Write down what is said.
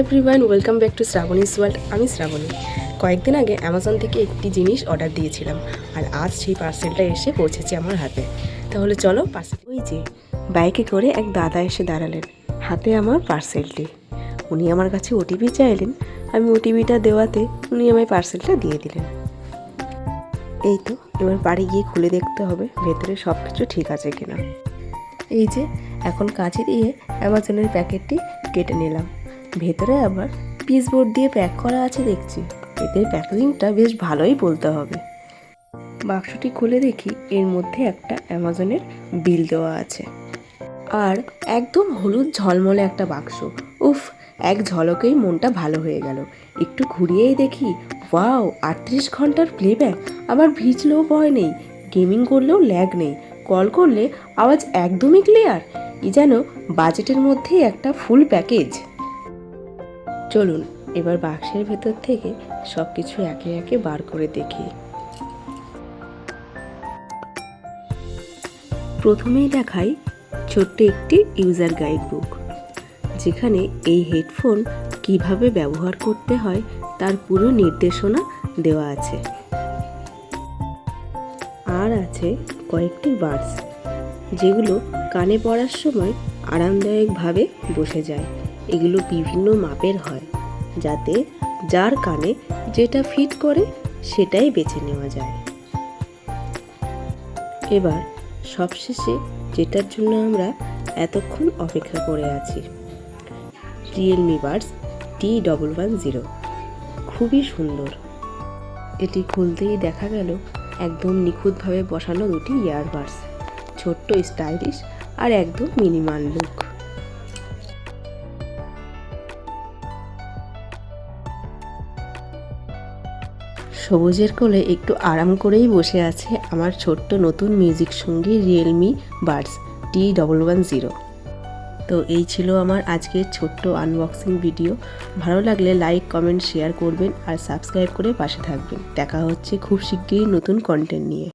Everyone welcome back to Shrabani's world আমি শ্রাবণী। কয়েকদিন আগে অ্যামাজন থেকে একটি জিনিস অর্ডার দিয়েছিলাম, আর আজ সেই পার্সেলটা এসে পৌঁছেছে আমার হাতে। তাহলে চলো পার্সেল ওই যে বাইকে করে এক দাদা এসে দাঁড়ালেন, হাতে আমার পার্সেলটি উনি আমার কাছে ওটিপি চাইলেন, আমি ওটিপিটা দেওয়াতে উনি আমায় পার্সেলটা দিয়ে দিলেন। এই তো, এবার বাড়ি গিয়ে খুলে দেখতে হবে, ভেতরে সব কিছু ঠিক আছে কিনা। এই যে, এখন কাছে দিয়ে অ্যামাজনের প্যাকেটটি কেটে নিলাম। ভেতরে আবার পিস বোর্ড দিয়ে প্যাক করা আছে দেখছি। এদের প্যাকেজিংটা বেশ ভালোই বলতে হবে। বাক্সটি খুলে দেখি, এর মধ্যে একটা অ্যামাজনের বিল দেওয়া আছে। আর একদম হলুদ ঝলমলে একটা বাক্স। উফ, এক ঝলকেই মনটা ভালো হয়ে গেল। একটু ঘুরিয়েই দেখি, ওয়াও, আটত্রিশ ঘণ্টার প্লেব্যাক আবার ভিজলেও ভয় নেই গেমিং করলেও ল্যাগ নেই। কল করলে আওয়াজ একদমই ক্লিয়ার ই যেন বাজেটের মধ্যেই একটা ফুল প্যাকেজ চলুন, এবার বাক্সের ভেতর থেকে সব কিছু একে একে বার করে দেখি। প্রথমেই দেখাই ছোট্ট একটি ইউজার গাইড বুক যেখানে এই হেডফোন কীভাবে ব্যবহার করতে হয় তার পুরো নির্দেশনা দেওয়া আছে। আর আছে কয়েকটি বার্ডস যেগুলো কানে পড়ার সময় আরামদায়কভাবে বসে যায়। এগুলো বিভিন্ন মাপের হয়, যাতে যার কানে যেটা ফিট করে সেটাই বেছে নেওয়া যায়। এবার সবশেষে যেটার জন্য আমরা এতক্ষণ অপেক্ষা করে আছি Realme buds T double one zero খুবই সুন্দর। এটি খুলতেই দেখা গেল একদম নিখুঁতভাবে বসানো দুটি ইয়ারবাডস ছোট্ট স্টাইলিশ আর একদম মিনিমাল লুক সবুজের কোলে একটু আরাম করেই বসে আছে আমার ছোট্ট নতুন মিউজিক সঙ্গী Realme buds T double one zero তো এই ছিল আমার আজকের ছোট্ট আনবক্সিং ভিডিও ভালো লাগলে লাইক কমেন্ট শেয়ার করবেন আর সাবস্ক্রাইব করে পাশে থাকবেন। দেখা হচ্ছে খুব শিগগিরই নতুন কন্টেন্ট নিয়ে।